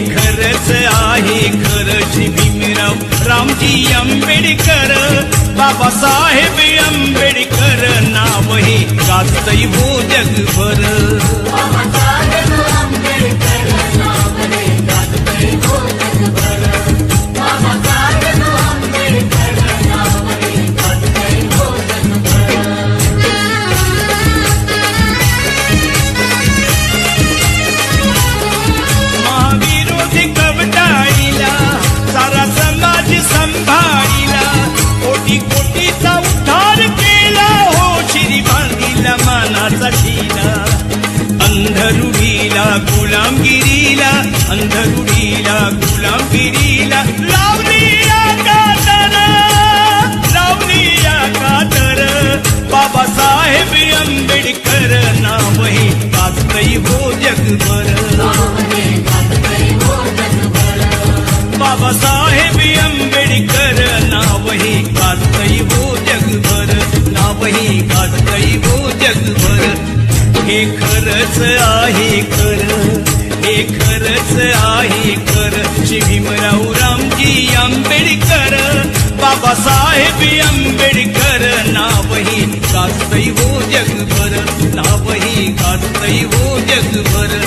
खरच आहे खरची भीमराव रामजी आंबेडकर. बाबासाहेब आंबेडकर नाव हे गाजतय हो जगभर. अंधरुढीला गुलामगिरीला अंधरुढीला गुलामगिरीला लावली कातर लावली कातर बाबासाहेब आंबेडकर नाव हे गाजतय हो जगभर. बाबासाहेब खरच आहे खर हे खरच आहे खर. श्री भीमराव रामजी आंबेडकर बाबासाहेब आंबेडकर नावही हे हो जगभर नाव हो जगभर.